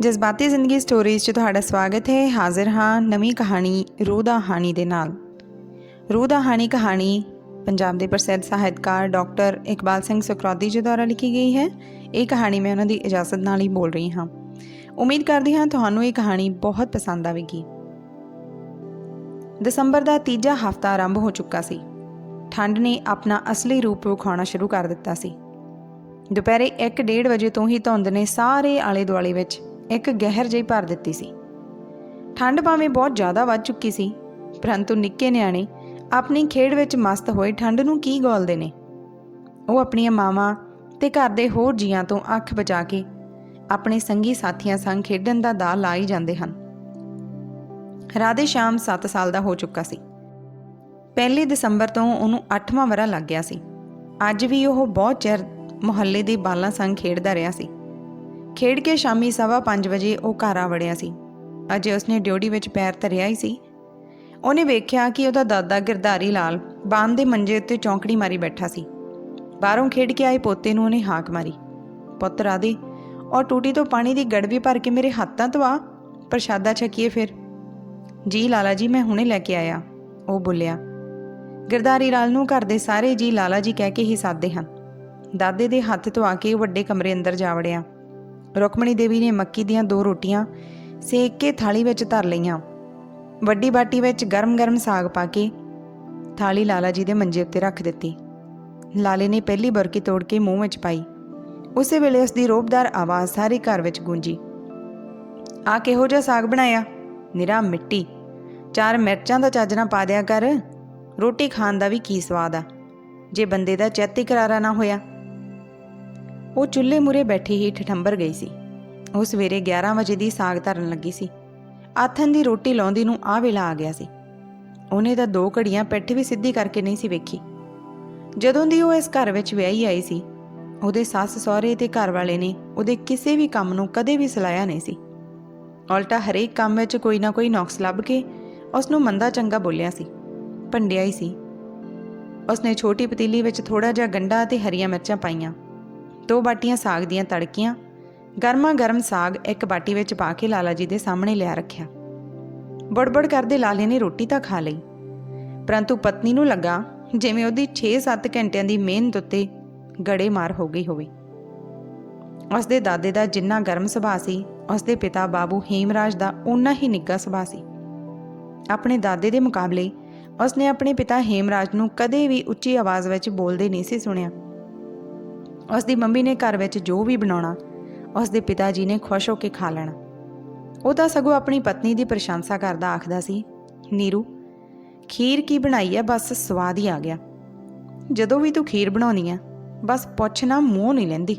ਜਜ਼ਬਾਤੀ ਜ਼ਿੰਦਗੀ ਸਟੋਰੀਜ਼ 'ਚ ਤੁਹਾਡਾ ਸਵਾਗਤ ਹੈ। ਹਾਜ਼ਰ ਹਾਂ ਨਵੀਂ ਕਹਾਣੀ ਰੂਹ ਦਾ ਹਾਣੀ ਦੇ ਨਾਲ। ਰੂਹ ਦਾ ਹਾਣੀ ਕਹਾਣੀ ਪੰਜਾਬ ਦੇ ਪ੍ਰਸਿੱਧ ਸਾਹਿਤਕਾਰ ਡਾਕਟਰ ਇਕਬਾਲ ਸਿੰਘ ਸਕਰੋਦੀ ਜੀ ਦੁਆਰਾ ਲਿਖੀ ਗਈ ਹੈ। ਇਹ ਕਹਾਣੀ ਮੈਂ ਉਹਨਾਂ ਦੀ ਇਜਾਜ਼ਤ ਨਾਲ ਹੀ ਬੋਲ ਰਹੀ ਹਾਂ। ਉਮੀਦ ਕਰਦੀ ਹਾਂ ਤੁਹਾਨੂੰ ਇਹ ਕਹਾਣੀ ਬਹੁਤ ਪਸੰਦ ਆਵੇਗੀ। ਦਸੰਬਰ ਦਾ ਤੀਜਾ ਹਫ਼ਤਾ ਆਰੰਭ ਹੋ ਚੁੱਕਾ ਸੀ। ਠੰਡ ਨੇ ਆਪਣਾ ਅਸਲੀ ਰੂਪ ਵਿਖਾਉਣਾ ਸ਼ੁਰੂ ਕਰ ਦਿੱਤਾ ਸੀ। ਦੁਪਹਿਰੇ 1:30 ਵਜੇ ਤੋਂ ਹੀ ਧੁੰਦ ਨੇ ਸਾਰੇ ਆਲੇ ਦੁਆਲੇ ਵਿੱਚ ਇੱਕ ਗਹਿਰ ਜਿਹੀ ਭਰ ਦਿੱਤੀ ਸੀ। ਠੰਡ ਭਾਵੇਂ ਬਹੁਤ ਜ਼ਿਆਦਾ ਵੱਧ ਚੁੱਕੀ ਸੀ, ਪਰੰਤੂ ਨਿੱਕੇ ਨਿਆਣੇ ਆਪਣੀ ਖੇਡ ਵਿੱਚ ਮਸਤ ਹੋਏ ਠੰਡ ਨੂੰ ਕੀ ਗੋਲਦੇ ਨੇ? ਉਹ ਆਪਣੀਆਂ ਮਾਵਾਂ ਤੇ ਘਰ ਦੇ ਹੋਰ ਜੀਆਂ ਤੋਂ ਅੱਖ ਬਚਾ ਕੇ ਆਪਣੇ ਸੰਗੀ ਸਾਥੀਆਂ ਸੰਗ ਖੇਡਣ ਦਾ ਦਾ ਲਾ ਹੀ ਜਾਂਦੇ ਹਨ। ਰਾਧੇ ਸ਼ਾਮ 7 ਸਾਲ ਦਾ ਹੋ ਚੁੱਕਾ ਸੀ। ਪਹਿਲੀ ਦਸੰਬਰ ਤੋਂ ਉਹਨੂੰ 8ਵਾਂ ਵਰਾ ਲੱਗ ਗਿਆ ਸੀ। ਅੱਜ ਵੀ ਉਹ ਬਹੁਤ ਚਿਰ ਮੁਹੱਲੇ ਦੇ ਬਾਲਾਂ ਸੰਗ ਖੇਡਦਾ ਰਿਹਾ ਸੀ। ਖੇਡ ਕੇ ਸ਼ਾਮੀ ਸਵਾ 5 ਵਜੇ ਉਹ ਘਰ ਆ ਵੜਿਆ ਸੀ। ਅਜੇ ਉਸਨੇ ਡਿਊਟੀ ਵਿੱਚ ਪੈਰ ਧਰਿਆ ਹੀ ਸੀ। ਉਹਨੇ ਵੇਖਿਆ ਕਿ ਉਹਦਾ ਦਾਦਾ ਗਿਰਧਾਰੀ ਲਾਲ ਬਾਂਦ ਦੇ ਮੰਜੇ ਉੱਤੇ ਚੌਂਕੜੀ ਮਾਰੀ ਬੈਠਾ ਸੀ। ਬਾਹਰੋਂ ਖੇਡ ਕੇ ਆਏ ਪੋਤੇ ਨੂੰ ਉਹਨੇ ਹਾਕ ਮਾਰੀ। ਪੁੱਤ ਰਾਧੇ ਔਰ ਟੂਟੀ ਤੋਂ ਪਾਣੀ ਦੀ ਗੜਵੀ ਭਰ ਕੇ ਮੇਰੇ ਹੱਥਾਂ ਤੋਂ ਪ੍ਰਸ਼ਾਦਾ ਛਕੀਏ ਫਿਰ। ਜੀ ਲਾਲਾ ਜੀ, ਮੈਂ ਹੁਣੇ ਲੈ ਕੇ ਆਇਆ। ਉਹ ਬੋਲਿਆ, ਗਿਰਧਾਰੀ ਲਾਲ ਨੂੰ ਘਰ ਦੇ ਸਾਰੇ ਜੀ ਲਾਲਾ ਜੀ ਕਹਿ ਕੇ ਹੀ ਸਾਦੇ ਹਨ। ਦਾਦੇ ਦੇ ਹੱਥ ਤੋਂ ਆ ਕੇ ਉਹ ਵੱਡੇ ਕਮਰੇ ਅੰਦਰ ਜਾ ਵੜਿਆ। ਰੁਕਮਣੀ ਦੇਵੀ ਨੇ ਮੱਕੀ ਦੀਆਂ ਦੋ ਰੋਟੀਆਂ ਸੇਕ ਕੇ ਥਾਲੀ ਵਿੱਚ ਧਰ ਲਈਆਂ। ਵੱਡੀ ਬਾਟੀ ਵਿੱਚ ਗਰਮ-ਗਰਮ ਸਾਗ ਪਾ ਕੇ ਥਾਲੀ ਲਾਲਾ ਜੀ ਦੇ ਮੰਜੇ ਉੱਤੇ ਰੱਖ ਦਿੱਤੀ। ਲਾਲੇ ਨੇ ਪਹਿਲੀ ਬਰਕੀ ਤੋੜ ਕੇ ਮੂੰਹ ਵਿੱਚ ਪਾਈ। ਉਸੇ ਵੇਲੇ ਉਸ ਦੀ ਰੋਬਦਾਰ ਆਵਾਜ਼ ਸਾਰੇ ਘਰ ਵਿੱਚ ਗੂੰਜੀ। ਆ ਕਿਹੋ ਜਿਹਾ ਸਾਗ ਬਣਾਇਆ? ਨਿਰਾ ਮਿੱਟੀ। ਚਾਰ ਮਿਰਚਾਂ ਦਾ ਚੱਜ ਪਾ ਦਿਆ ਕਰ। ਰੋਟੀ ਖਾਣ ਦਾ ਵੀ ਕੀ ਸਵਾਦ ਆ। ਜੇ ਬੰਦੇ ਦਾ ਚੈਤੀ ਕਰਾਰਾ ਨਾ ਹੋਇਆ ਉਹ ਚੁੱਲ੍ਹੇ ਮੂਰੇ ਬੈਠੀ ਹੀ ਠਠੰਬਰ ਗਈ ਸੀ। ਉਹ ਸਵੇਰੇ 11 ਵਜੇ ਦੀ ਸਾਗ ਧਰਨ ਲੱਗੀ ਸੀ। ਆਥਨ ਦੀ ਰੋਟੀ ਲਾਉਂਦੀ ਨੂੰ ਆ ਵੇਲਾ ਆ ਗਿਆ ਸੀ। ਉਹਨੇ ਤਾਂ ਦੋ ਘੜੀਆਂ ਪਿੱਠ ਵੀ ਸਿੱਧੀ ਕਰਕੇ ਨਹੀਂ ਸੀ ਵੇਖੀ। ਜਦੋਂ ਦੀ ਉਹ ਇਸ ਘਰ ਵਿੱਚ ਵਿਆਹੀ ਆਈ ਸੀ, ਉਹਦੇ ਸੱਸ ਸਹੁਰੇ ਤੇ ਘਰ ਵਾਲੇ ਨੇ ਉਹਦੇ ਕਿਸੇ ਵੀ ਕੰਮ ਨੂੰ ਕਦੇ ਵੀ ਸਲਾਇਆ ਨਹੀਂ ਸੀ। ਉਲਟਾ ਹਰੇਕ ਕੰਮ ਵਿੱਚ ਕੋਈ ਨਾ ਕੋਈ ਨੁਕਸ ਲੱਭ ਕੇ ਉਸ ਨੂੰ ਮੰਦਾ ਚੰਗਾ ਬੋਲਿਆ ਸੀ। ਭੰਡਿਆ ਹੀ ਸੀ। ਉਸਨੇ ਛੋਟੀ ਪਤੀਲੀ ਵਿੱਚ ਥੋੜਾ ਜਿਹਾ ਗੰਡਾ ਤੇ ਹਰੀਆਂ ਮਿਰਚਾਂ ਪਾਈਆਂ। ਦੋ ਬਾਟੀਆਂ ਸਾਗ ਦੀਆਂ ਤੜਕੀਆਂ ਗਰਮਾ ਗਰਮ ਸਾਗ ਇੱਕ ਬਾਟੀ ਵਿੱਚ ਪਾ ਕੇ ਲਾਲਾ ਜੀ ਦੇ ਸਾਹਮਣੇ ਲਿਆ ਰੱਖਿਆ। ਬੜਬੜ ਕਰਦੇ ਲਾਲੇ ਨੇ ਰੋਟੀ ਤਾਂ ਖਾ ਲਈ। ਪਰੰਤੂ ਪਤਨੀ ਨੂੰ ਲੱਗਾ ਜਿਵੇਂ ਉਹਦੀ 6-7 ਘੰਟਿਆਂ ਦੀ ਮਿਹਨਤ ਉੱਤੇ ਗੜੇ ਮਾਰ ਹੋ ਗਈ ਹੋਵੇ। ਉਸਦੇ ਦਾਦੇ ਦਾ ਜਿੰਨਾ ਗਰਮ ਸੁਭਾਅ ਸੀ, ਉਸਦੇ ਪਿਤਾ ਬਾਬੂ ਹੇਮਰਾਜ ਦਾ ਓਨਾ ਹੀ ਨਿੱਘਾ ਸੁਭਾਅ ਸੀ। ਆਪਣੇ ਦਾਦੇ ਦੇ ਮੁਕਾਬਲੇ ਉਸਨੇ ਆਪਣੇ ਪਿਤਾ ਹੇਮਰਾਜ ਨੂੰ ਕਦੇ ਵੀ ਉੱਚੀ ਆਵਾਜ਼ ਵਿੱਚ ਬੋਲਦੇ ਨਹੀਂ ਸੀ ਸੁਣਿਆ। ਉਸ ਦੀ ਮੰਮੀ ਨੇ ਘਰ ਵਿੱਚ ਜੋ ਵੀ ਬਣਾਉਣਾ, ਉਸਦੇ ਪਿਤਾ ਜੀ ਨੇ ਖੁਸ਼ ਹੋ ਕੇ ਖਾ ਲੈਣਾ। ਉਹ ਤਾਂ ਸਗੋਂ ਆਪਣੀ ਪਤਨੀ ਦੀ ਪ੍ਰਸ਼ੰਸਾ ਕਰਦਾ ਆਖਦਾ ਸੀ, ਨੀਰੂ, ਖੀਰ ਕੀ ਬਣਾਈ ਹੈ ਬਸ ਸਵਾਦ ਹੀ ਆ ਗਿਆ। ਜਦੋਂ ਵੀ ਤੂੰ ਖੀਰ ਬਣਾਉਣੀ ਆ ਬਸ ਪੁੱਛਣਾ ਮੂੰਹ ਨਹੀਂ ਲੈਂਦੀ।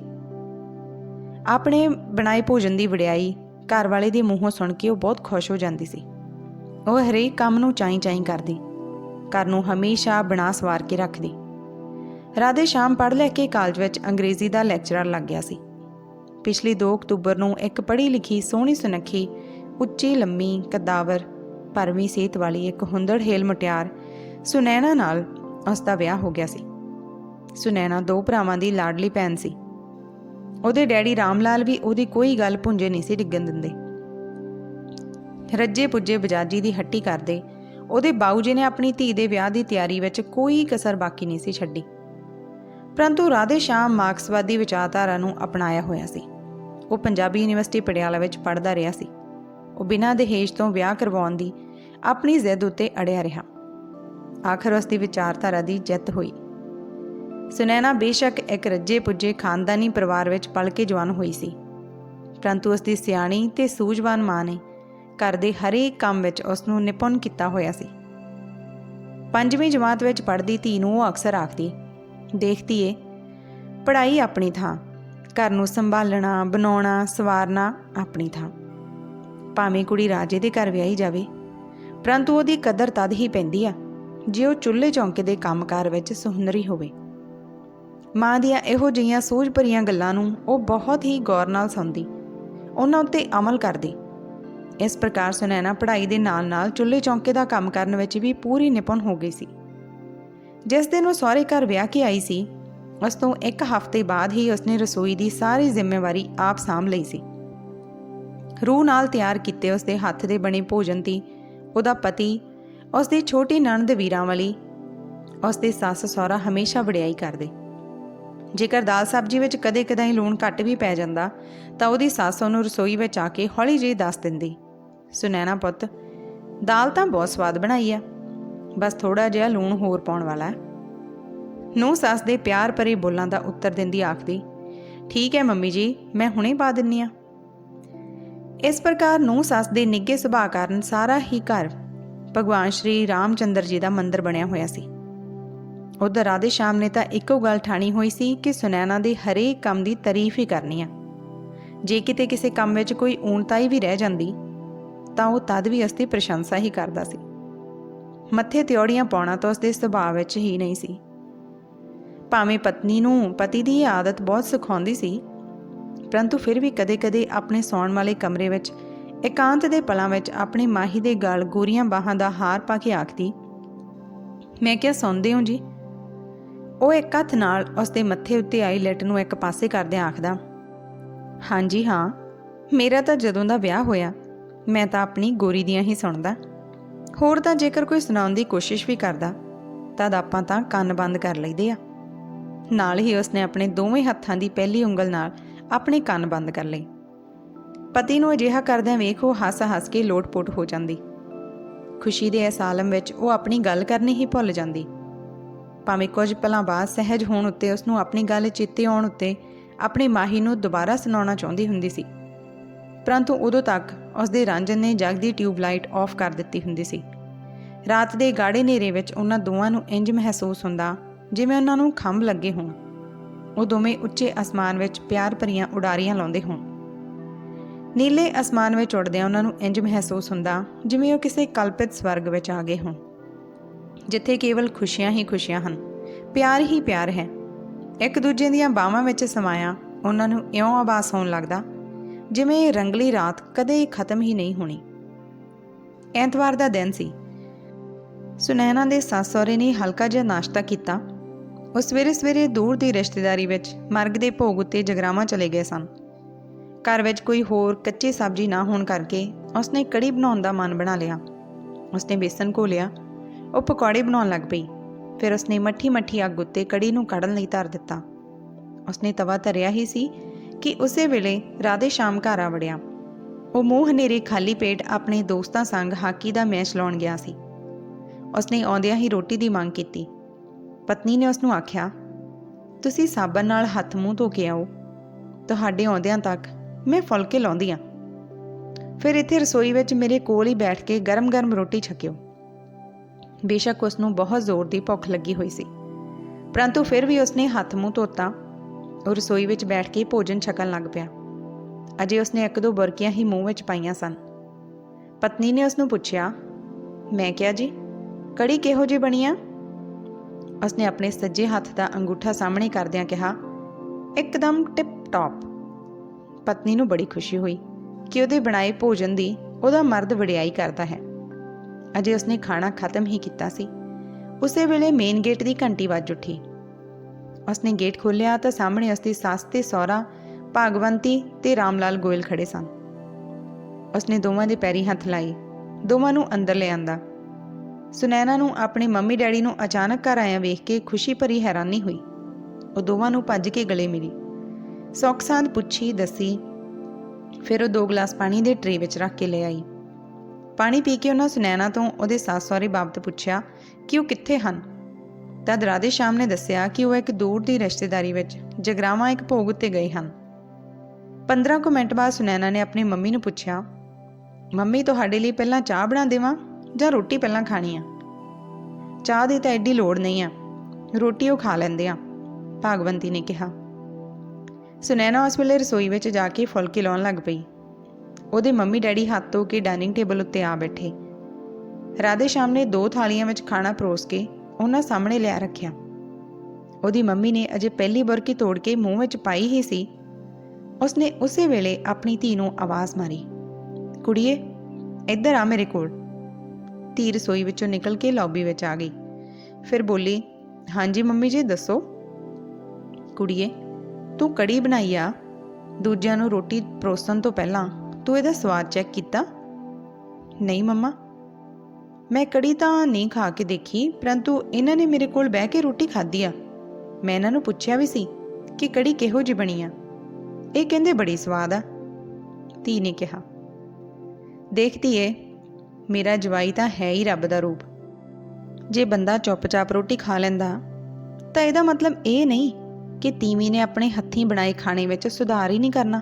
ਆਪਣੇ ਬਣਾਏ ਭੋਜਨ ਦੀ ਵਡਿਆਈ ਘਰ ਵਾਲੇ ਦੇ ਮੂੰਹੋਂ ਸੁਣ ਕੇ ਉਹ ਬਹੁਤ ਖੁਸ਼ ਹੋ ਜਾਂਦੀ ਸੀ। ਉਹ ਹਰੇਕ ਕੰਮ ਨੂੰ ਚਾਈ ਚਾਈ ਕਰਦੀ। ਘਰ ਨੂੰ ਹਮੇਸ਼ਾ ਬਣਾ ਸਵਾਰ ਕੇ ਰੱਖਦੀ। ਰਾਧੇ ਸ਼ਾਮ ਪੜ੍ਹ ਲੈ ਕੇ ਕਾਲਜ ਵਿੱਚ ਅੰਗਰੇਜ਼ੀ ਦਾ ਲੈਕਚਰਰ ਲੱਗ ਗਿਆ ਸੀ। ਪਿਛਲੀ 2 ਅਕਤੂਬਰ ਨੂੰ ਇੱਕ ਪੜ੍ਹੀ ਲਿਖੀ ਸੋਹਣੀ ਸੁਨੱਖੀ, ਉੱਚੀ ਲੰਮੀ, ਕਦਾਵਰ ਪਰਵੀ ਸਿਹਤ ਵਾਲੀ ਇੱਕ ਹੁੰਦੜ ਹੇਲ ਮੁਟਿਆਰ ਸੁਨੈਣਾ ਨਾਲ ਉਸ ਦਾ ਵਿਆਹ ਹੋ ਗਿਆ ਸੀ। ਸੁਨੈਣਾ ਦੋ ਭਰਾਵਾਂ ਦੀ ਲਾਡਲੀ ਭੈਣ ਸੀ। ਉਹਦੇ ਡੈਡੀ ਰਾਮਲਾਲ ਵੀ ਉਹਦੀ ਕੋਈ ਗੱਲ ਭੁੰਜੇ ਨਹੀਂ ਸੀ ਡਿੱਗਣ ਦਿੰਦੇ। ਰੱਜੇ ਪੁੱਜੇ ਬਜਾਜੀ ਦੀ ਹੱਟੀ ਕਰਦੇ ਉਹਦੇ ਬਾਊ ਜੀ ਨੇ ਆਪਣੀ ਧੀ ਦੇ ਵਿਆਹ ਦੀ ਤਿਆਰੀ ਵਿੱਚ ਕੋਈ ਕਸਰ ਬਾਕੀ ਨਹੀਂ ਸੀ ਛੱਡੀ। ਪਰੰਤੂ ਰਾਧੇ ਸ਼ਾਮ ਮਾਰਕਸਵਾਦੀ ਵਿਚਾਰਧਾਰਾ ਨੂੰ ਅਪਣਾਇਆ ਹੋਇਆ ਸੀ। ਉਹ ਪੰਜਾਬੀ ਯੂਨੀਵਰਸਿਟੀ ਪਟਿਆਲਾ ਵਿੱਚ ਪੜ੍ਹਦਾ ਰਿਹਾ ਸੀ। ਉਹ ਬਿਨਾਂ ਦਹੇਜ ਤੋਂ ਵਿਆਹ ਕਰਵਾਉਣ ਦੀ ਆਪਣੀ ਜ਼ਿੱਦ ਉੱਤੇ ਅੜਿਆ ਰਿਹਾ। ਆਖਰ ਉਸ ਦੀ ਵਿਚਾਰਧਾਰਾ ਦੀ ਜਿੱਤ ਹੋਈ। ਸੁਨੈਨਾ ਬੇਸ਼ੱਕ ਇੱਕ ਰੱਜੇ ਪੁੱਜੇ ਖਾਨਦਾਨੀ ਪਰਿਵਾਰ ਵਿੱਚ ਪਲ ਕੇ ਜਵਾਨ ਹੋਈ ਸੀ। ਪਰੰਤੂ ਉਸ ਦੀ ਸਿਆਣੀ ਤੇ ਸੂਝਵਾਨ ਮਾਂ ਨੇ ਘਰ ਦੇ ਹਰੇਕ ਕੰਮ ਵਿੱਚ ਉਸ ਨੂੰ ਨਿਪੁੰਨ ਕੀਤਾ ਹੋਇਆ ਸੀ। ਪੰਜਵੀਂ ਜਮਾਤ ਵਿੱਚ ਪੜ੍ਹਦੀ ਧੀ ਨੂੰ ਉਹ ਅਕਸਰ ਆਖਦੀ ਦੇਖਦੀ ਏ। ਪੜ੍ਹਾਈ ਆਪਣੀ ਥਾਂ। ਘਰ ਨੂੰ ਸੰਭਾਲਣਾ, ਬਣਾਉਣਾ, ਸਵਾਰਨਾ ਆਪਣੀ ਥਾਂ। ਭਾਵੇਂ ਕੁੜੀ ਰਾਜੇ ਦੇ ਘਰ ਵਿਆਹੀ ਜਾਵੇ, ਪਰੰਤੂ ਉਹਦੀ ਕਦਰ ਤਦ ਹੀ ਪੈਂਦੀ ਆ, ਜੇ ਉਹ ਚੁੱਲ੍ਹੇ ਚੌਂਕੇ ਦੇ ਕੰਮਕਾਰ ਵਿੱਚ ਸੁਹਨਰੀ ਹੋਵੇ। ਮਾਂ ਦੀਆਂ ਇਹੋ ਜਿਹੀਆਂ ਸੂਝ ਭਰੀਆਂ ਗੱਲਾਂ ਨੂੰ ਉਹ ਬਹੁਤ ਹੀ ਗੌਰ ਨਾਲ ਸੁਣਦੀ। ਉਹਨਾਂ ਉੱਤੇ ਅਮਲ ਕਰਦੀ। ਇਸ ਪ੍ਰਕਾਰ ਸੁਨੈਣਾ ਪੜ੍ਹਾਈ ਦੇ ਨਾਲ-ਨਾਲ ਚੁੱਲ੍ਹੇ ਚੌਂਕੇ ਦਾ ਕੰਮ ਕਰਨ ਵਿੱਚ ਵੀ ਪੂਰੀ ਨਿਪੁੰਨ ਹੋ ਗਈ ਸੀ। ਜਿਸ ਦਿਨ ਉਹ ਸਹੁਰੇ ਘਰ ਵਿਆਹ ਕੇ ਆਈ ਸੀ, ਉਸ ਤੋਂ ਇੱਕ ਹਫ਼ਤੇ ਬਾਅਦ ਹੀ ਉਸਨੇ ਰਸੋਈ ਦੀ ਸਾਰੀ ਜ਼ਿੰਮੇਵਾਰੀ ਆਪ ਸਾਂਭ ਲਈ ਸੀ। ਰੂਹ ਨਾਲ ਤਿਆਰ ਕੀਤੇ ਉਸਦੇ ਹੱਥ ਦੇ ਬਣੇ ਭੋਜਨ ਦੀ, ਉਹਦਾ ਪਤੀ, ਉਸਦੀ ਛੋਟੀ ਨਣਦ ਵੀਰਾਂਵਾਲੀ ਉਸ ਦੇ ਸੱਸ ਸਹੁਰਾ ਹਮੇਸ਼ਾ ਵਡਿਆਈ ਕਰਦੇ। ਜੇਕਰ ਦਾਲ ਸਬਜ਼ੀ ਵਿੱਚ ਕਦੇ-ਕਦਾਈ ਲੂਣ ਘੱਟ ਵੀ ਪੈ ਜਾਂਦਾ, ਤਾਂ ਉਹਦੀ ਸੱਸ ਉਹਨੂੰ ਰਸੋਈ ਵਿੱਚ ਆ ਕੇ ਹੌਲੀ ਜਿਹੀ ਦੱਸ ਦਿੰਦੀ, ਸੁਨੈਣਾ ਪੁੱਤ, ਦਾਲ ਤਾਂ ਬਹੁਤ ਸਵਾਦ ਬਣਾਈ ਆ। ਬਸ ਥੋੜਾ ਜਿਹਾ ਲੂਣ ਹੋਰ ਪਾਉਣ ਵਾਲਾ ਹੈ। ਨੂੰ ਸੱਸ ਦੇ ਪਿਆਰ ਭਰੇ ਬੋਲਾਂ ਦਾ ਉੱਤਰ ਦਿੰਦੀ ਆਖਦੀ, ਠੀਕ ਹੈ ਮੰਮੀ ਜੀ, ਮੈਂ ਹੁਣੇ ਪਾ ਦਿੰਨੀ ਆ। ਇਸ ਪ੍ਰਕਾਰ ਨੂੰ ਸੱਸ ਦੇ ਨਿੱਘੇ ਸੁਭਾਅ ਕਾਰਨ ਸਾਰਾ ਹੀ ਘਰ ਭਗਵਾਨ ਸ਼੍ਰੀ ਰਾਮਚੰਦਰ ਜੀ ਦਾ ਮੰਦਿਰ ਬਣਿਆ ਹੋਇਆ ਸੀ। ਉਧਰ ਰਾਧੇ ਸ਼ਾਮ ਨੇ ਤਾਂ ਇੱਕੋ ਗੱਲ ਠਾਣੀ ਹੋਈ ਸੀ ਕਿ ਸੁਨੈਣਾ ਦੇ ਹਰੇਕ ਕੰਮ ਦੀ ਤਾਰੀਫ ਹੀ ਕਰਨੀ ਆ। ਜੇ ਕਿਤੇ ਕਿਸੇ ਕੰਮ ਵਿੱਚ ਕੋਈ ਊਣਤਾਈ ਵੀ ਰਹਿ ਜਾਂਦੀ, ਤਾਂ ਉਹ ਤਦ ਵੀ ਅਸਤੀ ਪ੍ਰਸ਼ੰਸਾ ਹੀ ਕਰਦਾ ਸੀ। ਮੱਥੇ ਤਿਉੜੀਆਂ ਪਾਉਣਾ ਤਾਂ ਉਸਦੇ ਸੁਭਾਅ ਵਿੱਚ ਹੀ ਨਹੀਂ ਸੀ। ਭਾਵੇਂ ਪਤਨੀ ਨੂੰ ਪਤੀ ਦੀ ਇਹ ਆਦਤ ਬਹੁਤ ਸਿਖਾਉਂਦੀ ਸੀ, ਪਰੰਤੂ ਫਿਰ ਵੀ ਕਦੇ-ਕਦੇ ਆਪਣੇ ਸੌਣ ਵਾਲੇ ਕਮਰੇ ਵਿੱਚ, ਇਕਾਂਤ ਦੇ ਪਲਾਂ ਵਿੱਚ ਆਪਣੇ ਮਾਹੀ ਦੇ ਗਲ ਗੋਰੀਆਂ ਬਾਹਾਂ ਦਾ ਹਾਰ ਪਾ ਕੇ ਆਖਦੀ, ਮੈਂ ਕਿਹਾ, ਸੌਂਦੇ ਹੋ ਜੀ? ਉਹ ਇੱਕ ਹੱਥ ਨਾਲ ਉਸ ਦੇ ਮੱਥੇ ਉੱਤੇ ਆਈ ਲਿਟ ਨੂੰ ਇੱਕ ਪਾਸੇ ਕਰਦਿਆਂ ਆਖਦਾ, ਹਾਂਜੀ, ਹਾਂ, ਮੇਰਾ ਤਾਂ ਜਦੋਂ ਦਾ ਵਿਆਹ ਹੋਇਆ, ਮੈਂ ਤਾਂ ਆਪਣੀ ਗੋਰੀ ਦੀਆਂ ਹੀ ਸੁਣਦਾ ਹੋਰ ਤਾਂ ਜੇਕਰ ਕੋਈ ਸੁਣਾਉਣ ਦੀ ਕੋਸ਼ਿਸ਼ ਵੀ ਕਰਦਾ, ਤਦ ਆਪਾਂ ਤਾਂ ਕੰਨ ਬੰਦ ਕਰ ਲਈਦੇ ਆ। ਨਾਲ ਹੀ ਉਸਨੇ ਆਪਣੇ ਦੋਵੇਂ ਹੱਥਾਂ ਦੀ ਪਹਿਲੀ ਉਂਗਲ ਨਾਲ ਆਪਣੇ ਕੰਨ ਬੰਦ ਕਰ ਲਏ। ਪਤੀ ਨੂੰ ਅਜਿਹਾ ਕਰਦਿਆਂ ਵੇਖ ਉਹ ਹੱਸ-ਹੱਸ ਕੇ ਲੋਟ-ਪੋਟ ਹੋ ਜਾਂਦੀ। ਖੁਸ਼ੀ ਦੇ ਇਸ ਆਲਮ ਵਿੱਚ ਉਹ ਆਪਣੀ ਗੱਲ ਕਰਨੀ ਹੀ ਭੁੱਲ ਜਾਂਦੀ। ਭਾਵੇਂ ਕੁਝ ਪਲਾਂ ਬਾਅਦ ਸਹਿਜ ਹੋਣ ਉੱਤੇ ਉਸ ਨੂੰ ਆਪਣੀ ਗੱਲ ਚੇਤੇ ਆਉਣ ਉੱਤੇ ਆਪਣੇ ਮਾਹੀ ਨੂੰ ਦੁਬਾਰਾ ਸੁਣਾਉਣਾ ਚਾਹੁੰਦੀ ਹੁੰਦੀ ਸੀ। ਪਰੰਤੂ ਉਦੋਂ ਤੱਕ ਉਸ ਦੇ ਰਾਂਝਨ ਨੇ ਜਗਦੀ ਟਿਊਬਲਾਈਟ ਆਫ ਕਰ ਦਿੱਤੀ ਹੁੰਦੀ ਸੀ। ਰਾਤ ਦੇ ਗਾੜੇ ਹਨੇਰੇ ਵਿੱਚ ਉਹਨਾਂ ਦੋਵਾਂ ਨੂੰ ਇੰਜ ਮਹਿਸੂਸ ਹੁੰਦਾ ਜਿਵੇਂ ਉਹਨਾਂ ਨੂੰ ਖੰਭ ਲੱਗੇ ਹੋਣ। ਉਹ ਦੋਵੇਂ ਉੱਚੇ ਅਸਮਾਨ ਵਿੱਚ ਪਿਆਰ ਭਰੀਆਂ ਉਡਾਰੀਆਂ ਲਾਉਂਦੇ ਹੋਣ। ਨੀਲੇ ਅਸਮਾਨ ਵਿੱਚ ਉੱਡਦਿਆਂ ਉਹਨਾਂ ਨੂੰ ਇੰਜ ਮਹਿਸੂਸ ਹੁੰਦਾ ਜਿਵੇਂ ਉਹ ਕਿਸੇ ਕਲਪਿਤ ਸਵਰਗ ਵਿੱਚ ਆ ਗਏ ਹੋਣ। ਜਿੱਥੇ ਕੇਵਲ ਖੁਸ਼ੀਆਂ ਹੀ ਖੁਸ਼ੀਆਂ ਹਨ, ਪਿਆਰ ਹੀ ਪਿਆਰ ਹੈ। ਇੱਕ ਦੂਜੇ ਦੀਆਂ ਬਾਹਾਂ ਵਿੱਚ ਸਮਾਇਆ ਉਹਨਾਂ ਨੂੰ ਇਉਂ ਆਭਾਸ ਹੋਣ ਲੱਗਦਾ ਜਿਵੇਂ ਰੰਗਲੀ ਰਾਤ ਕਦੇ ਖਤਮ ਹੀ ਨਹੀਂ ਹੋਣੀ। ਐਤਵਾਰ ਦਾ ਦਿਨ ਸੀ। ਸੁਨੈਣਾ ਦੇ ਸੱਸ ਸਹੁਰੇ ਨੇ ਹਲਕਾ ਜਿਹਾ ਨਾਸ਼ਤਾ ਕੀਤਾ। ਉਹ ਸਵੇਰੇ ਸਵੇਰੇ ਦੂਰ ਦੀ ਰਿਸ਼ਤੇਦਾਰੀ ਵਿੱਚ ਮਰਗ ਦੇ ਭੋਗ ਉੱਤੇ ਜਗਰਾਵਾਂ ਚਲੇ ਗਏ ਸਨ। ਘਰ ਵਿੱਚ ਕੋਈ ਹੋਰ ਕੱਚੀ ਸਬਜ਼ੀ ਨਾ ਹੋਣ ਕਰਕੇ ਉਸਨੇ ਕੜੀ ਬਣਾਉਣ ਦਾ ਮਨ ਬਣਾ ਲਿਆ। ਉਸਨੇ ਬੇਸਨ ਘੋਲਿਆ ਉਹ ਪਕੌੜੇ ਬਣਾਉਣ ਲੱਗ ਪਈ। ਫਿਰ ਉਸਨੇ ਮੱਠੀ ਮੱਠੀ ਅੱਗ ਉੱਤੇ ਕੜੀ ਨੂੰ ਕੜਨ ਲਈ ਧਰ ਦਿੱਤਾ। ਉਸਨੇ ਤਵਾ ਧਰਿਆ ਹੀ ਸੀ। ਕਿ ਉਸੇ ਵੇਲੇ ਰਾਧੇ ਸ਼ਾਮ ਘਰ ਆ ਵੜਿਆ। ਉਹ ਮੂੰਹ ਹਨੇਰੇ ਖਾਲੀ ਪੇਟ ਆਪਣੇ ਦੋਸਤਾਂ ਸੰਗ ਹਾਕੀ ਦਾ ਮੈਚ ਲਾਉਣ ਗਿਆ ਸੀ। ਉਸਨੇ ਆਉਂਦਿਆਂ ਹੀ ਰੋਟੀ ਦੀ ਮੰਗ ਕੀਤੀ। ਪਤਨੀ ਨੇ ਉਸ ਨੂੰ ਆਖਿਆ, ਤੁਸੀਂ ਸਾਬਣ ਨਾਲ ਹੱਥ ਮੂੰਹ ਧੋ ਕੇ ਆਓ। ਤੁਹਾਡੇ ਆਉਂਦਿਆਂ ਤੱਕ ਮੈਂ ਫੁਲਕੇ ਲਾਉਂਦੀ ਆ। ਫਿਰ ਇੱਥੇ ਰਸੋਈ ਵਿੱਚ ਮੇਰੇ ਕੋਲ ਹੀ ਬੈਠ ਕੇ ਗਰਮ-ਗਰਮ ਰੋਟੀ ਛਕਿਓ। ਬੇਸ਼ੱਕ ਉਸ ਨੂੰ ਬਹੁਤ ਜ਼ੋਰ ਦੀ ਭੁੱਖ ਲੱਗੀ ਹੋਈ ਸੀ। ਪਰੰਤੂ ਫਿਰ ਵੀ ਉਸਨੇ ਹੱਥ ਮੂੰਹ ਧੋਤਾ ਉਹ ਰਸੋਈ ਵਿੱਚ ਬੈਠ ਕੇ ਭੋਜਨ ਛਕਣ ਲੱਗ ਪਿਆ। ਅਜੇ ਉਸਨੇ ਇੱਕ ਦੋ ਬੁਰਕੀਆਂ ਹੀ ਮੂੰਹ ਵਿੱਚ ਪਾਈਆਂ ਸਨ। ਪਤਨੀ ਨੇ ਉਸਨੂੰ ਪੁੱਛਿਆ, ਮੈਂ ਕਿਹਾ ਜੀ, ਕੜੀ ਕਿਹੋ ਜਿਹੀ ਬਣੀ ਆ? ਉਸਨੇ ਆਪਣੇ ਸੱਜੇ ਹੱਥ ਦਾ ਅੰਗੂਠਾ ਸਾਹਮਣੇ ਕਰਦਿਆਂ ਕਿਹਾ, ਇੱਕਦਮ ਟਿਪ ਟਾਪ ਪਤਨੀ ਨੂੰ ਬੜੀ ਖੁਸ਼ੀ ਹੋਈ ਕਿ ਉਹਦੇ ਬਣਾਏ ਭੋਜਨ ਦੀ ਉਹਦਾ ਮਰਦ ਵਡਿਆਈ ਕਰਦਾ ਹੈ। ਅਜੇ ਉਸਨੇ ਖਾਣਾ ਖਤਮ ਹੀ ਕੀਤਾ ਸੀ। ਉਸੇ ਵੇਲੇ ਮੇਨ ਗੇਟ ਦੀ ਘੰਟੀ ਵੱਜ ਉੱਠੀ। ਉਸਨੇ ਗੇਟ ਖੋਲ੍ਹਿਆ ਤਾਂ ਸਾਹਮਣੇ ਉਸਦੀ ਸੱਸ ਤੇ ਸਹੁਰਾ, ਭਾਗਵੰਤੀ ਤੇ ਰਾਮਲਾਲ ਗੋਇਲ ਖੜੇ ਸਨ। ਉਸਨੇ ਦੋਵਾਂ ਦੇ ਪੈਰੀ ਹੱਥ ਲਾਏ, ਦੋਵਾਂ ਨੂੰ ਅੰਦਰ ਲਿਆਂਦਾ ਸੁਨੈਨਾ ਨੂੰ ਆਪਣੇ ਮੰਮੀ ਡੈਡੀ ਨੂੰ ਅਚਾਨਕ ਘਰ ਆਇਆ ਵੇਖ ਕੇ ਖੁਸ਼ੀ ਭਰੀ ਹੈਰਾਨੀ ਹੋਈ। ਉਹ ਦੋਵਾਂ ਨੂੰ ਭੱਜ ਕੇ ਗਲੇ ਮਿਲੀ। ਸੌਖਸਾਂਦ ਪੁੱਛੀ, ਦੱਸੀ, ਫਿਰ ਉਹ ਦੋ ਗਲਾਸ ਪਾਣੀ ਦੇ ਟਰੇ ਵਿੱਚ ਰੱਖ ਕੇ ਲੈ ਆਈ। ਪਾਣੀ ਪੀ ਕੇ ਉਹਨਾਂ ਸੁਨੈਨਾ ਤੋਂ ਉਹਦੇ ਸੱਸ ਸਹੁਰੇ ਬਾਬਤ ਪੁੱਛਿਆ ਕਿ ਉਹ ਕਿੱਥੇ ਹਨ? ਤਦ ਰਾਧੇ ਸ਼ਾਮ ਨੇ ਦੱਸਿਆ ਕਿ ਉਹ ਇੱਕ ਦੂਰ ਦੀ ਰਿਸ਼ਤੇਦਾਰੀ ਵਿੱਚ ਜਗਰਾਵਾਂ ਇੱਕ ਭੋਗ ਉੱਤੇ ਗਏ ਹਨ। 15 ਕੁ ਮਿੰਟ ਬਾਅਦ ਸੁਨੈਨਾ ਨੇ ਆਪਣੀ ਮੰਮੀ ਨੂੰ ਪੁੱਛਿਆ, ਮੰਮੀ, ਤੁਹਾਡੇ ਲਈ ਪਹਿਲਾਂ ਚਾਹ ਬਣਾ ਦੇਵਾਂ ਜਾਂ ਰੋਟੀ ਪਹਿਲਾਂ ਖਾਣੀ ਆ? ਚਾਹ ਦੀ ਤਾਂ ਐਡੀ ਲੋੜ ਨਹੀਂ ਆ, ਰੋਟੀ ਉਹ ਖਾ ਲੈਂਦੇ ਆ, ਭਾਗਵੰਤੀ ਨੇ ਕਿਹਾ। ਸੁਨੈਨਾ ਉਸ ਵੇਲੇ ਰਸੋਈ ਵਿੱਚ ਜਾ ਕੇ ਫੁਲਕੇ ਲਾਉਣ ਲੱਗ ਪਈ। ਉਹਦੇ ਮੰਮੀ ਡੈਡੀ ਹੱਥ ਧੋ ਕੇ ਡਾਈਨਿੰਗ ਟੇਬਲ ਉੱਤੇ ਆ ਬੈਠੇ। ਰਾਧੇ ਸ਼ਾਮ ਨੇ ਦੋ ਥਾਲੀਆਂ ਵਿੱਚ ਖਾਣਾ ਪਰੋਸ ਕੇ ਉਹਨਾਂ ਸਾਹਮਣੇ ਲਿਆ ਰੱਖਿਆ। ਉਹਦੀ ਮੰਮੀ ਨੇ ਅਜੇ ਪਹਿਲੀ ਬੁਰਕੀ ਤੋੜ ਕੇ ਮੂੰਹ ਵਿੱਚ ਪਾਈ ਹੀ ਸੀ। ਉਸਨੇ ਉਸੇ ਵੇਲੇ ਆਪਣੀ ਧੀ ਨੂੰ ਆਵਾਜ਼ ਮਾਰੀ, ਕੁੜੀਏ, ਇੱਧਰ ਆ ਮੇਰੇ ਕੋਲ। ਧੀ ਰਸੋਈ ਵਿੱਚੋਂ ਨਿਕਲ ਕੇ ਲੌਬੀ ਵਿੱਚ ਆ ਗਈ। ਫਿਰ ਬੋਲੀ, ਹਾਂਜੀ ਮੰਮੀ ਜੀ, ਦੱਸੋ? ਕੁੜੀਏ, ਤੂੰ ਕੜੀ ਬਣਾਈ ਆ। ਦੂਜਿਆਂ ਨੂੰ ਰੋਟੀ ਪਰੋਸਣ ਤੋਂ ਪਹਿਲਾਂ ਤੂੰ ਇਹਦਾ ਸਵਾਦ ਚੈੱਕ ਕੀਤਾ? ਨਹੀਂ ਮੰਮਾ ਮੈਂ ਕੜੀ ਤਾਂ ਨਹੀਂ ਖਾ ਕੇ ਦੇਖੀ, ਪਰੰਤੂ ਇਹਨਾਂ ਨੇ ਮੇਰੇ ਕੋਲ ਬਹਿ ਕੇ ਰੋਟੀ ਖਾਧੀ ਆ। ਮੈਂ ਇਹਨਾਂ ਨੂੰ ਪੁੱਛਿਆ ਵੀ ਸੀ ਕਿ ਕੜੀ ਕਿਹੋ ਜਿਹੀ ਬਣੀ ਆ। ਇਹ ਕਹਿੰਦੇ ਬੜੀ ਸਵਾਦ ਆ। ਧੀ ਨੇ ਕਿਹਾ ਦੇਖਦੀ ਏ ਮੇਰਾ ਜਵਾਈ ਤਾਂ ਹੈ ਹੀ ਰੱਬ ਦਾ ਰੂਪ। ਜੇ ਬੰਦਾ ਚੁੱਪਚਾਪ ਰੋਟੀ ਖਾ ਲੈਂਦਾ, ਤਾਂ ਇਹਦਾ ਮਤਲਬ ਇਹ ਨਹੀਂ ਕਿ ਤੀਵੀਂ ਨੇ ਆਪਣੇ ਹੱਥੀਂ ਬਣਾਏ ਖਾਣੇ ਵਿੱਚ ਸੁਧਾਰ ਹੀ ਨਹੀਂ ਕਰਨਾ।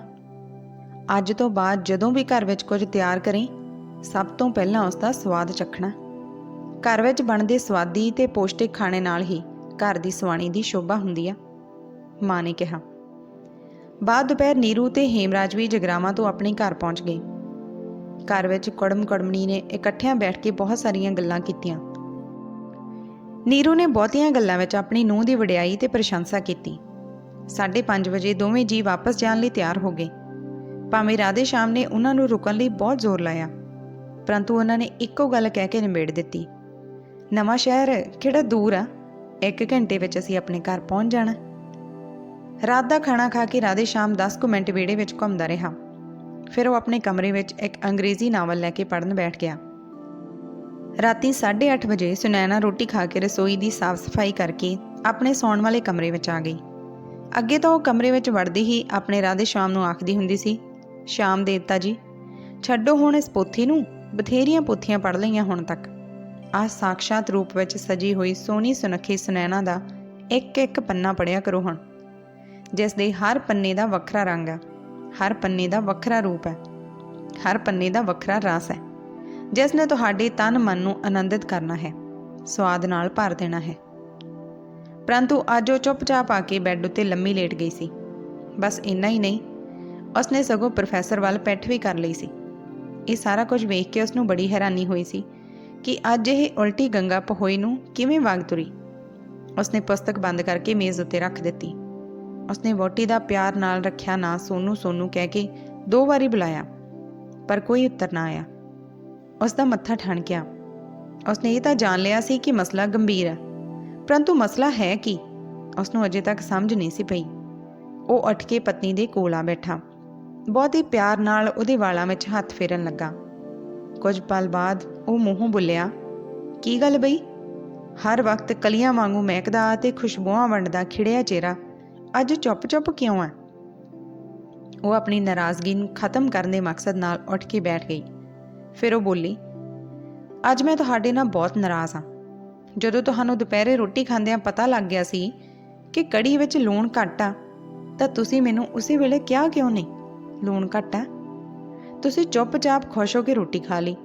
ਅੱਜ ਤੋਂ ਬਾਅਦ ਜਦੋਂ ਵੀ ਘਰ ਵਿੱਚ ਕੁਝ ਤਿਆਰ ਕਰੇ ਸਭ ਤੋਂ ਪਹਿਲਾਂ ਉਸ ਦਾ ਸਵਾਦ ਚੱਖਣਾ। ਘਰ ਵਿੱਚ ਬਣਦੇ ਸਵਾਦੀ ਤੇ ਪੌਸ਼ਟਿਕ ਖਾਣੇ ਨਾਲ ਹੀ ਘਰ ਦੀ ਸਵਾਣੀ ਦੀ ਸ਼ੋਭਾ ਹੁੰਦੀ ਆ, ਮਾਂ ਨੇ ਕਿਹਾ। ਬਾਅਦ ਦੁਪਹਿਰ ਨੀਰੂ ਤੇ ਹੇਮਰਾਜ ਵੀ ਜਗਰਾਵਾਂ ਤੋਂ ਆਪਣੇ ਘਰ ਪਹੁੰਚ ਗਏ। ਘਰ ਵਿੱਚ ਕੜਮ ਕੜਮਣੀ ਨੇ ਇਕੱਠਿਆਂ ਬੈਠ ਕੇ ਬਹੁਤ ਸਾਰੀਆਂ ਗੱਲਾਂ ਕੀਤੀਆਂ। ਨੀਰੂ ਨੇ ਬਹੁਤੀਆਂ ਗੱਲਾਂ ਵਿੱਚ ਆਪਣੀ ਨੂੰਹ ਦੀ ਵਡਿਆਈ ਤੇ ਪ੍ਰਸ਼ੰਸਾ ਕੀਤੀ। 5:30 ਵਜੇ ਦੋਵੇਂ ਜੀ ਵਾਪਸ ਜਾਣ ਲਈ ਤਿਆਰ ਹੋ ਗਏ। ਭਾਵੇਂ ਰਾਧੇ ਸ਼ਾਮ ਨੇ ਉਹਨਾਂ ਨੂੰ ਰੁਕਣ ਲਈ ਬਹੁਤ ਜ਼ੋਰ ਲਾਇਆ। ਪਰੰਤੂ ਉਹਨਾਂ ਨੇ ਇੱਕੋ ਗੱਲ ਕਹਿ ਕੇ ਨਿਬੇੜ ਦਿੱਤੀ। ਨਵਾਂ ਸ਼ਹਿਰ ਕਿਹੜਾ ਦੂਰ ਆ? ਇੱਕ ਘੰਟੇ ਵਿੱਚ ਅਸੀਂ ਆਪਣੇ ਘਰ ਪਹੁੰਚ ਜਾਣਾ। ਰਾਤ ਦਾ ਖਾਣਾ ਖਾ ਕੇ ਰਾਧੇ ਸ਼ਾਮ 10 ਕੁ ਮਿੰਟ ਵਿਹੜੇ ਵਿੱਚ ਘੁੰਮਦਾ ਰਿਹਾ। ਫਿਰ ਉਹ ਆਪਣੇ ਕਮਰੇ ਵਿੱਚ ਇੱਕ ਅੰਗਰੇਜ਼ੀ ਨਾਵਲ ਲੈ ਕੇ ਪੜਨ ਬੈਠ ਗਿਆ। ਰਾਤੀ 8:30 ਵਜੇ ਸੁਨੈਣਾ ਰੋਟੀ ਖਾ ਕੇ ਰਸੋਈ ਦੀ ਸਾਫ਼-ਸਫਾਈ ਕਰਕੇ ਆਪਣੇ ਸੌਣ ਵਾਲੇ ਕਮਰੇ ਵਿੱਚ ਆ ਗਈ। ਅੱਗੇ ਤਾਂ ਉਹ ਕਮਰੇ ਵਿੱਚ ਵੜਦੀ ਹੀ ਆਪਣੇ ਰਾਧੇ ਸ਼ਾਮ ਨੂੰ ਆਖਦੀ ਹੁੰਦੀ ਸੀ, ਸ਼ਾਮ ਦੇਵਤਾ ਜੀ, ਛੱਡੋ ਹੁਣ ਇਸ ਪੋਥੀ ਨੂੰ। ਬਥੇਰੀਆਂ ਪੋਥੀਆਂ ਪੜ ਲਈਆਂ ਹੁਣ ਤੱਕ। ਆਹ ਸਾਖਸ਼ਾਤ ਰੂਪ ਵਿੱਚ ਸਜੀ ਹੋਈ ਸੋਹਣੀ ਸੁਨੱਖੀ ਸੁਨੈਣਾ ਦਾ ਇੱਕ ਇੱਕ ਪੰਨਾ ਪੜਿਆ ਕਰੋ ਹੁਣ। ਜਿਸ ਦੇ ਹਰ ਪੰਨੇ ਦਾ ਵੱਖਰਾ ਰੰਗ ਹੈ, ਹਰ ਪੰਨੇ ਦਾ ਵੱਖਰਾ ਰੂਪ ਹੈ, ਹਰ ਪੰਨੇ ਦਾ ਵੱਖਰਾ ਰਸ ਹੈ। ਜਿਸ ਨੇ ਤੁਹਾਡੇ ਤਨ ਮਨ ਨੂੰ ਆਨੰਦਿਤ ਕਰਨਾ ਹੈ, ਸਵਾਦ ਨਾਲ ਭਰ ਦੇਣਾ ਹੈ। ਪਰੰਤੂ ਅੱਜ ਉਹ ਚੁੱਪਚਾਪ ਆ ਕੇ ਬੈੱਡ ਉੱਤੇ ਲੰਮੀ ਲੇਟ ਗਈ ਸੀ। ਬਸ ਇੰਨਾ ਹੀ ਨਹੀਂ, ਉਸਨੇ ਸਗੋਂ ਪ੍ਰੋਫੈਸਰ ਵੱਲ ਪੈਠ ਵੀ ਕਰ ਲਈ ਸੀ। ਇਹ ਸਾਰਾ ਕੁਝ ਵੇਖ ਕੇ ਉਸ ਨੂੰ ਬੜੀ ਹੈਰਾਨੀ ਹੋਈ ਸੀ ਕਿ ਅੱਜ ਇਹ ਉਲਟੀ ਗੰਗਾ ਪਹੋਈ ਨੂੰ ਕਿਵੇਂ ਵਗ ਤੁਰੀ। ਉਸਨੇ ਪੁਸਤਕ ਬੰਦ ਕਰਕੇ ਮੇਜ਼ ਉੱਤੇ ਰੱਖ ਦਿੱਤੀ। ਉਸਨੇ ਵੋਟੀ ਦਾ ਪਿਆਰ ਨਾਲ ਰੱਖਿਆ ਨਾਂ ਸੋਨੂ ਸੋਨੂ ਕਹਿ ਕੇ ਦੋ ਵਾਰੀ ਬੁਲਾਇਆ, ਪਰ ਕੋਈ ਉੱਤਰ ਨਾ ਆਇਆ। ਉਸ ਦਾ ਮੱਥਾ ਠਣਕਿਆ। ਉਸਨੇ ਇਹ ਤਾਂ ਜਾਣ ਲਿਆ ਸੀ ਕਿ ਮਸਲਾ ਗੰਭੀਰ ਹੈ, ਪਰੰਤੂ ਮਸਲਾ ਹੈ ਕੀ? ਉਸ ਨੂੰ ਅਜੇ ਤੱਕ ਸਮਝ ਨਹੀਂ ਸੀ ਪਈ। ਉਹ ਉੱਠ ਕੇ ਪਤਨੀ ਦੇ ਕੋਲ ਆ ਬੈਠਾ। ਬਹੁਤ ਹੀ ਪਿਆਰ ਨਾਲ ਉਹਦੇ ਵਾਲਾਂ ਵਿੱਚ ਹੱਥ ਫੇਰਨ ਲੱਗਾ। ਕੁਝ ਪਲ ਬਾਅਦ ਉਹ ਮੂੰਹੋਂ ਬੁੱਲਿਆ, ਕੀ ਗੱਲ ਬਈ? ਹਰ ਵਕਤ ਕਲੀਆਂ ਵਾਂਗੂ ਮਹਿਕਦਾ ਤੇ ਖੁਸ਼ਬੂਆਂ ਵੰਡਦਾ ਖਿੜਿਆ ਚਿਹਰਾ। ਅੱਜ ਚੁੱਪ-ਚੁੱਪ ਕਿਉਂ ਹੈ ਉਹ ਆਪਣੀ ਨਾਰਾਜ਼ਗੀ ਨੂੰ ਖਤਮ ਕਰਨ ਦੇ ਮਕਸਦ ਨਾਲ ਉੱਠ ਕੇ ਬੈਠ ਗਈ। ਫਿਰ ਉਹ ਬੋਲੀ, ਅੱਜ ਮੈਂ ਤੁਹਾਡੇ ਨਾਲ ਬਹੁਤ ਨਾਰਾਜ਼ ਹਾਂ। ਜਦੋਂ ਤੁਹਾਨੂੰ ਦੁਪਹਿਰੇ ਰੋਟੀ ਖਾਂਦਿਆਂ ਪਤਾ ਲੱਗ ਗਿਆ ਸੀ ਕਿ ਕੜੀ ਵਿੱਚ ਲੂਣ ਘੱਟ ਆ, ਤਾਂ ਤੁਸੀਂ ਮੈਨੂੰ ਉਸੇ ਵੇਲੇ ਕਿਹਾ ਕਿਉਂ ਨਹੀਂ? ਲੂਣ ਘੱਟ ਆ ਤੁਸੀਂ ਚੁੱਪਚਾਪ ਖੁਸ਼ ਹੋ ਕੇ ਰੋਟੀ ਖਾ ਲਈ।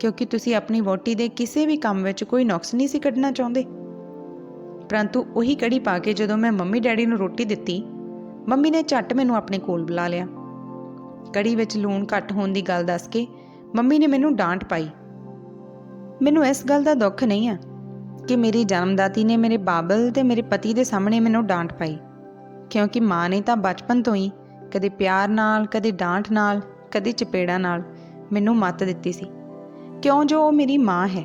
ਕਿਉਂਕਿ ਤੁਸੀਂ ਆਪਣੀ ਵੋਟੀ ਦੇ ਕਿਸੇ ਵੀ ਕੰਮ ਵਿੱਚ ਕੋਈ ਨੁਕਸ ਨਹੀਂ ਸੀ ਕੱਢਣਾ ਚਾਹੁੰਦੇ। ਪਰੰਤੂ ਉਹੀ ਕੜੀ ਪਾ ਕੇ ਜਦੋਂ ਮੈਂ ਮੰਮੀ ਡੈਡੀ ਨੂੰ ਰੋਟੀ ਦਿੱਤੀ, ਮੰਮੀ ਨੇ ਝੱਟ ਮੈਨੂੰ ਆਪਣੇ ਕੋਲ ਬੁਲਾ ਲਿਆ। ਕੜੀ ਵਿੱਚ ਲੂਣ ਘੱਟ ਹੋਣ ਦੀ ਗੱਲ ਦੱਸ ਕੇ ਮੰਮੀ ਨੇ ਮੈਨੂੰ ਡਾਂਟ ਪਾਈ। ਮੈਨੂੰ ਇਸ ਗੱਲ ਦਾ ਦੁੱਖ ਨਹੀਂ ਆ ਕਿ ਮੇਰੀ ਜਨਮਦਾਤੀ ਨੇ ਮੇਰੇ ਬਾਬਲ ਤੇ ਮੇਰੇ ਪਤੀ ਦੇ ਸਾਹਮਣੇ ਮੈਨੂੰ ਡਾਂਟ ਪਾਈ। ਕਿਉਂਕਿ ਮਾਂ ਨੇ ਤਾਂ ਬਚਪਨ ਤੋਂ ਹੀ ਕਦੇ ਪਿਆਰ ਨਾਲ, ਕਦੇ ਡਾਂਟ ਨਾਲ, ਕਦੇ ਚਪੇੜਾ ਨਾਲ ਮੈਨੂੰ ਮੱਤ ਦਿੱਤੀ ਸੀ। ਕਿਉਂ ਜੋ ਉਹ ਮੇਰੀ ਮਾਂ ਹੈ?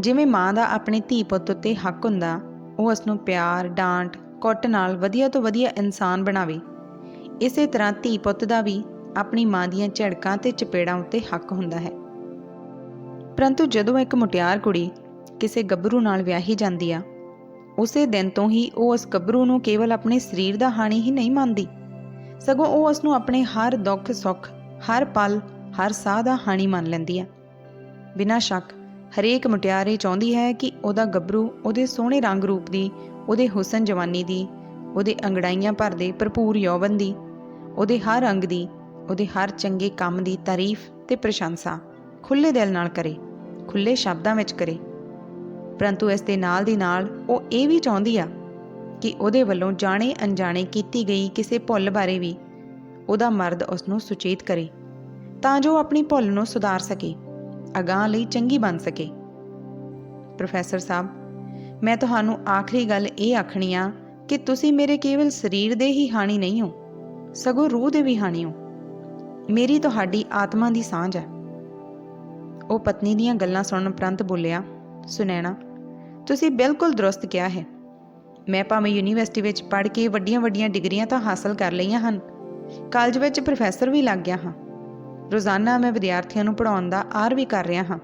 ਜਿਵੇਂ ਮਾਂ ਦਾ ਆਪਣੇ ਧੀ ਪੁੱਤ ਉੱਤੇ ਹੱਕ ਹੁੰਦਾ, ਉਹ ਉਸ ਨੂੰ ਪਿਆਰ, ਡਾਂਟ, ਕੁੱਟ ਨਾਲ ਵਧੀਆ ਤੋਂ ਵਧੀਆ ਇਨਸਾਨ ਬਣਾਵੇ। ਇਸੇ ਤਰ੍ਹਾਂ ਧੀ ਪੁੱਤ ਦਾ ਵੀ ਆਪਣੀ ਮਾਂ ਦੀਆਂ ਝੜਕਾਂ ਤੇ ਚਪੇੜਾਂ ਉੱਤੇ ਹੱਕ ਹੁੰਦਾ ਹੈ। ਪਰੰਤੂ ਜਦੋਂ ਇੱਕ ਮੁਟਿਆਰ ਕੁੜੀ ਕਿਸੇ ਗੱਭਰੂ ਨਾਲ ਵਿਆਹੀ ਜਾਂਦੀ ਆ, ਉਸੇ ਦਿਨ ਤੋਂ ਹੀ ਉਹ ਉਸ ਗੱਭਰੂ ਨੂੰ ਕੇਵਲ ਆਪਣੇ ਸਰੀਰ ਦਾ ਹਾਣੀ ਹੀ ਨਹੀਂ ਮੰਨਦੀ। ਸਗੋਂ ਉਹ ਉਸ ਨੂੰ ਆਪਣੇ ਹਰ ਦੁੱਖ, ਸੁੱਖ, ਹਰ ਪਲ, ਹਰ ਸਾਹ ਦਾ ਹਾਣੀ ਮੰਨ ਲੈਂਦੀ ਆ। ਬਿਨਾਂ ਸ਼ੱਕ, ਹਰੇਕ ਮੁਟਿਆਰੇ ਚਾਹੁੰਦੀ ਹੈ ਕਿ ਉਹਦਾ ਗੱਭਰੂ, ਉਹਦੇ ਸੋਹਣੇ ਰੰਗ ਰੂਪ ਦੀ, ਉਹਦੇ ਹੁਸਨ ਜਵਾਨੀ ਦੀ, ਉਹਦੇ ਅੰਗੜਾਈਆਂ ਭਰਦੇ ਭਰਪੂਰ ਯੌਵਨ ਦੀ, ਉਹਦੇ ਹਰ ਅੰਗ ਦੀ, ਉਹਦੇ ਹਰ ਚੰਗੇ ਕੰਮ ਦੀ ਤਾਰੀਫ ਤੇ ਪ੍ਰਸ਼ੰਸਾ ਖੁੱਲੇ ਦਿਲ ਨਾਲ ਕਰੇ ਖੁੱਲੇ ਸ਼ਬਦਾਂ ਵਿੱਚ ਕਰੇ। ਪਰੰਤੂ ਇਸ ਦੇ ਨਾਲ ਦੀ ਨਾਲ ਉਹ ਇਹ ਵੀ ਚਾਹੁੰਦੀ ਆ ਕਿ ਉਹਦੇ ਵੱਲੋਂ ਜਾਣੇ ਅਣਜਾਣੇ ਕੀਤੀ ਗਈ ਕਿਸੇ ਭੁੱਲ ਬਾਰੇ ਵੀ। ਉਹਦਾ ਮਰਦ ਉਸ ਨੂੰ ਸੁਚੇਤ ਕਰੇ, ਤਾਂ ਜੋ ਆਪਣੀ ਭੁੱਲ ਨੂੰ ਸੁਧਾਰ ਸਕੇ, ਅਗਾਹ ਲਈ ਚੰਗੀ ਬਣ ਸਕੇ। ਪ੍ਰੋਫੈਸਰ ਸਾਹਿਬ, ਮੈਂ ਤੁਹਾਨੂੰ ਆਖਰੀ ਗੱਲ ਇਹ ਆਖਣੀ ਆ ਕਿ ਤੁਸੀਂ ਮੇਰੇ ਕੇਵਲ ਸਰੀਰ ਦੇ ਹੀ ਹਾਣੀ ਨਹੀਂ ਹੋ, ਸਗੋਂ ਰੂਹ ਦੇ ਵੀ ਹਾਣੀ ਹੋ। ਮੇਰੀ ਤੁਹਾਡੀ ਆਤਮਾ ਦੀ ਸਾਂਝ ਹੈ। ਉਹ ਪਤਨੀ ਦੀਆਂ ਗੱਲਾਂ ਸੁਣਨ ਉਪਰੰਤ ਬੋਲਿਆ, ਸੁਨੈਣਾ, ਤੁਸੀਂ ਬਿਲਕੁਲ ਦਰੁਸਤ ਕਿਹਾ ਹੈ। ਮੈਂ ਭਾਵੇਂ ਯੂਨੀਵਰਸਿਟੀ ਵਿੱਚ ਪੜ੍ਹ ਕੇ ਵੱਡੀਆਂ-ਵੱਡੀਆਂ ਡਿਗਰੀਆਂ ਤਾਂ ਹਾਸਲ ਕਰ ਲਈਆਂ ਹਨ। ਕਾਲਜ ਵਿੱਚ ਪ੍ਰੋਫੈਸਰ ਵੀ ਲੱਗ ਗਿਆ ਹਾਂ। ਰੋਜ਼ਾਨਾ ਮੈਂ ਵਿਦਿਆਰਥੀਆਂ ਨੂੰ ਪੜ੍ਹਾਉਣ ਦਾ ਆਰ ਵੀ ਕਰ ਰਿਹਾ ਹਾਂ।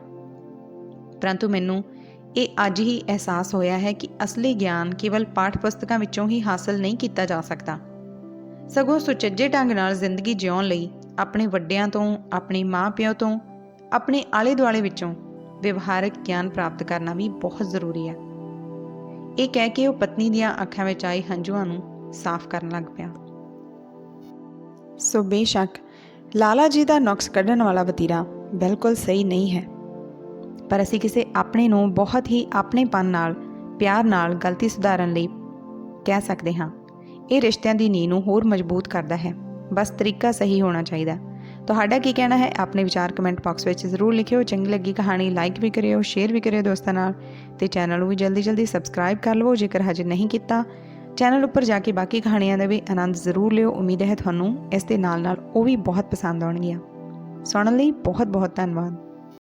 ਪਰੰਤੂ ਮੈਨੂੰ ਇਹ ਅੱਜ ਹੀ ਅਹਿਸਾਸ ਹੋਇਆ ਹੈ ਕਿ ਅਸਲੀ ਗਿਆਨ ਕੇਵਲ ਪਾਠ ਪੁਸਤਕਾਂ ਵਿੱਚੋਂ ਹੀ ਹਾਸਲ ਨਹੀਂ ਕੀਤਾ ਜਾ ਸਕਦਾ। ਸਗੋਂ ਸੁਚੱਜੇ ਢੰਗ ਨਾਲ ਜ਼ਿੰਦਗੀ ਜਿਉਣ ਲਈ ਆਪਣੇ ਵੱਡਿਆਂ ਤੋਂ, ਆਪਣੇ ਮਾਪਿਆਂ ਤੋਂ, ਆਪਣੇ ਆਲੇ ਦੁਆਲੇ ਵਿੱਚੋਂ ਵਿਵਹਾਰਕ ਗਿਆਨ ਪ੍ਰਾਪਤ ਕਰਨਾ ਵੀ ਬਹੁਤ ਜ਼ਰੂਰੀ ਹੈ। ਇਹ ਕਹਿ ਕੇ ਉਹ ਪਤਨੀ ਦੀਆਂ ਅੱਖਾਂ ਵਿੱਚ ਆਏ ਹੰਝੂਆਂ ਨੂੰ ਸਾਫ਼ ਕਰਨ ਲੱਗ ਪਿਆ। ਸੋ ਬੇਸ਼ੱਕ, ਲਾਲਾ ਜੀ ਦਾ ਨੁਕਸ ਕੱਢਣ ਵਾਲਾ ਵਤੀਰਾ ਬਿਲਕੁਲ ਸਹੀ ਨਹੀਂ ਹੈ। ਪਰ ਅਸੀਂ ਕਿਸੇ ਆਪਣੇ ਨੂੰ ਬਹੁਤ ਹੀ ਆਪਣੇਪਨ ਨਾਲ, ਪਿਆਰ ਨਾਲ ਗਲਤੀ ਸੁਧਾਰਨ ਲਈ ਕਹਿ ਸਕਦੇ ਹਾਂ। ਇਹ ਰਿਸ਼ਤਿਆਂ ਦੀ ਨੀਂਹ ਨੂੰ ਹੋਰ ਮਜ਼ਬੂਤ ਕਰਦਾ ਹੈ। ਬਸ ਤਰੀਕਾ ਸਹੀ ਹੋਣਾ ਚਾਹੀਦਾ। ਤੁਹਾਡਾ ਕੀ ਕਹਿਣਾ ਹੈ? ਆਪਣੇ ਵਿਚਾਰ ਕਮੈਂਟ ਬਾਕਸ ਵਿੱਚ ਜ਼ਰੂਰ ਲਿਖਿਓ। ਚੰਗੀ ਲੱਗੀ ਕਹਾਣੀ ਲਾਈਕ ਵੀ ਕਰਿਓ ਸ਼ੇਅਰ ਵੀ ਕਰਿਓ ਦੋਸਤਾਂ ਨਾਲ। ਤੇ ਚੈਨਲ ਨੂੰ ਵੀ ਜਲਦੀ ਜਲਦੀ ਸਬਸਕ੍ਰਾਈਬ ਕਰ ਲਵੋ, ਜੇਕਰ ਹਜੇ ਨਹੀਂ ਕੀਤਾ। ਚੈਨਲ ਉੱਪਰ ਜਾ ਕੇ ਬਾਕੀ ਕਹਾਣੀਆਂ ਦਾ ਵੀ ਆਨੰਦ ਜ਼ਰੂਰ ਲਿਓ। ਉਮੀਦ ਹੈ ਤੁਹਾਨੂੰ ਇਸ ਦੇ ਨਾਲ ਨਾਲ ਉਹ ਵੀ ਬਹੁਤ ਪਸੰਦ ਆਉਣਗੀਆਂ। ਸੁਣਨ ਲਈ ਬਹੁਤ ਬਹੁਤ ਧੰਨਵਾਦ।